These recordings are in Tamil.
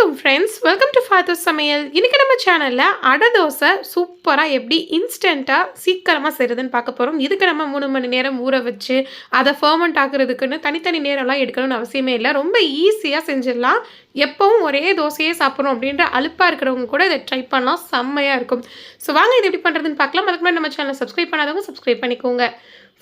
ஃப்ரெண்ட்ஸ் வெல்கம் டு ஃபாதர் சமையல் இன்றைக்கி நம்ம சேனலில் அடை தோசை சூப்பராக எப்படி இன்ஸ்டண்ட்டாக சீக்கிரமாக செய்கிறதுன்னு பார்க்க போகிறோம் இதுக்கு நம்ம மூணு மணி நேரம் ஊற வச்சு அதை ஃபர்மெண்ட் ஆக்குறதுக்குன்னு தனித்தனி நேரம்லாம் எடுக்கணும்னு அவசியமே இல்லை. ரொம்ப ஈஸியாக செஞ்சிடலாம். எப்பவும் ஒரே தோசையே சாப்பிட்றோம் அப்படின்ற அலுப்பாக இருக்கிறவங்க கூட இதை ட்ரை பண்ணலாம். செம்மையாக இருக்கும். ஸோ வாங்க இது எப்படி பண்ணுறதுன்னு பார்க்கலாம். அதுக்கு முன்னாடி நம்ம சேனலை சப்ஸ்கிரைப் பண்ணாதவங்க சப்ஸ்கிரைப் பண்ணிக்கோங்க.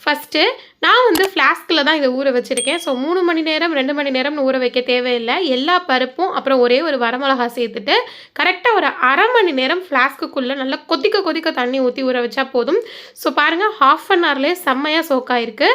ஃபஸ்ட்டு நான் வந்து ஃப்ளாஸ்கில் தான் இதை ஊற வச்சுருக்கேன். ஸோ மூணு மணி நேரம் ரெண்டு மணி நேரம்னு ஊற வைக்க தேவையில்லை. எல்லா பருப்பும் அப்புறம் ஒரே ஒரு வரமிளகா சேர்த்துட்டு கரெக்டாக ஒரு அரை மணி நேரம் ஃப்ளாஸ்க்குள்ளே நல்லா கொதிக்க கொதிக்க தண்ணி ஊற்றி ஊற வச்சா போதும். ஸோ பாருங்கள் ஹாஃப் அன் ஹவர்லேயே செம்மையாக சோக்காயிருக்கு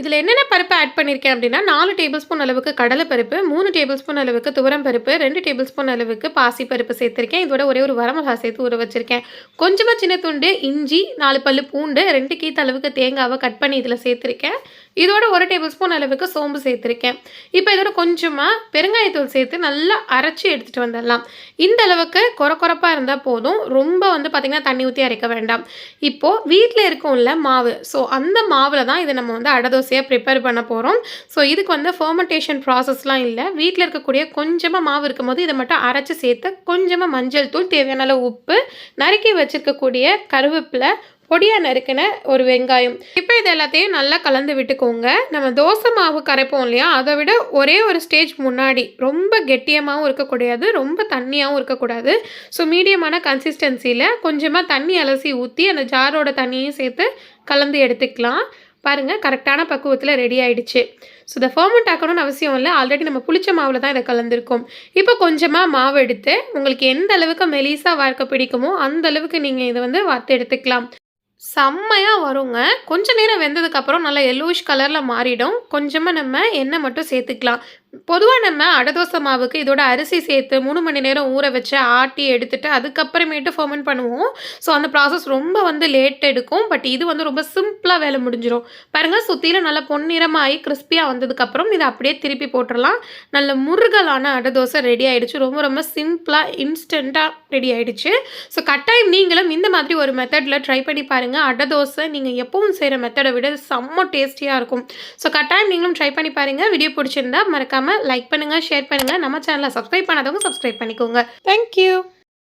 இதில் என்னென்ன பருப்பு ஆட் பண்ணியிருக்கேன் அப்படின்னா நாலு டேபிள் ஸ்பூன் அளவுக்கு கடலை பருப்பு மூணு டேபிள் ஸ்பூன் அளவுக்கு துவரம் பருப்பு ரெண்டு டேபிள் ஸ்பூன் அளவுக்கு பாசி பருப்பு சேர்த்துருக்கேன். இதோட ஒரே ஒரு வரமிளகா சேர்த்து ஊற வச்சுருக்கேன். கொஞ்சமாக சின்ன துண்டு இஞ்சி நாலு பல்லு பூண்டு ரெண்டு கீத்த அளவுக்கு தேங்காவை கட் பண்ணி இதில் சேர்த்துருக்கேன். இதோட ஒரு டேபிள் ஸ்பூன் அளவுக்கு சோம்பு சேர்த்துருக்கேன். இப்போ இதோட கொஞ்சமாக பெருங்காயத்தூள் சேர்த்து நல்லா அரைச்சி எடுத்துகிட்டு வந்துடலாம். இந்த அளவுக்கு கொர கொரப்பாக இருந்தால் போதும். ரொம்ப வந்து பார்த்திங்கன்னா தண்ணி ஊற்றி அரைக்க வேண்டாம். இப்போது வீட்டில் இருக்கும்ல மாவு. ஸோ அந்த மாவில் தான் இதை நம்ம வந்து அடை தோசையாக ப்ரிப்பேர் பண்ண போகிறோம் ஸோ இதுக்கு வந்து ஃபர்மெண்டேஷன் ப்ராசஸ்லாம் இல்லை. வீட்டில் இருக்கக்கூடிய கொஞ்சமாக மாவு இருக்கும்போது இதை மட்டும் அரைச்சி சேர்த்து கொஞ்சமாக மஞ்சள் தூள் தேவையான அளவு உப்பு நறுக்கி வச்சுருக்கக்கூடிய கருவேப்பிலை பொடியாக நறுக்கின ஒரு வெங்காயம். இப்போ இது எல்லாத்தையும் நல்லா கலந்து விட்டுக்கோங்க. நம்ம தோசை மாவு கரைப்போம் இல்லையா? அதை விட ஒரே ஒரு ஸ்டேஜ் முன்னாடி ரொம்ப கெட்டியமாகவும் இருக்கக்கூடாது ரொம்ப தண்ணியாகவும் இருக்கக்கூடாது. ஸோ மீடியமான கன்சிஸ்டன்சியில் கொஞ்சமாக தண்ணி அலசி ஊற்றி அந்த ஜாரோட தண்ணியும் சேர்த்து கலந்து எடுத்துக்கலாம். பாருங்கள் கரெக்டான பக்குவத்தில் ரெடி ஆகிடுச்சு ஸோ இதை ஃபர்மெண்ட் ஆக்கணும்னு அவசியம் இல்லை. ஆல்ரெடி நம்ம புளிச்ச மாவில் தான் இதை கலந்துருக்கோம். இப்போ கொஞ்சமாக மாவு எடுத்து உங்களுக்கு எந்த அளவுக்கு மெலிசாக வார்க்க பிடிக்குமோ அந்த அளவுக்கு நீங்கள் இதை வந்து வார்த்து எடுத்துக்கலாம். செம்மையாக வருங்க. கொஞ்ச நேரம் வெந்ததுக்கப்புறம் நல்லா எல்லோயிஷ் கலரில் மாறிடும். கொஞ்சமாக நம்ம எண்ணெய் மட்டும் சேர்த்துக்கலாம். பொதுவாக நம்ம அடதோசை மாவுக்கு இதோட அரிசி சேர்த்து மூணு மணி நேரம் ஊற வச்சு ஆட்டி எடுத்துட்டு அதுக்கப்புறமேட்டு ஃபர்மெண்ட் பண்ணுவோம். ஸோ அந்த ப்ராசஸ் ரொம்ப வந்து லேட் எடுக்கும். பட் இது வந்து ரொம்ப சிம்பிளாக வேலை முடிஞ்சிடும் பாருங்கள் சுற்றிலும் நல்லா பொன்னிறமாகி கிறிஸ்பியாக வந்ததுக்கப்புறம் இதை அப்படியே திருப்பி போட்டுடலாம் நல்ல முருகலான அடதோசை ரெடி ஆகிடுச்சு ரொம்ப ரொம்ப சிம்பிளாக இன்ஸ்டண்ட்டாக ரெடி ஆகிடுச்சு ஸோ கட்டாயம் நீங்களும் இந்த மாதிரி ஒரு மெத்தடில் ட்ரை பண்ணி பாருங்கள் அடதோசை நீங்கள் எப்பவும் செய்கிற மெத்தடை விட செம்ம டேஸ்டியாக இருக்கும். ஸோ கட்டாயம் நீங்களும் ட்ரை பண்ணி பாருங்கள் வீடியோ பிடிச்சிருந்தா மறக்காமல் லைக் பண்ணுங்கள் ஷேர் பண்ணுங்கள் நம்ம சேனலை சப்ஸ்கிரைப் பண்ணாதவங்க சப்ஸ்கிரைப் பண்ணிக்கோங்க. தேங்க்யூ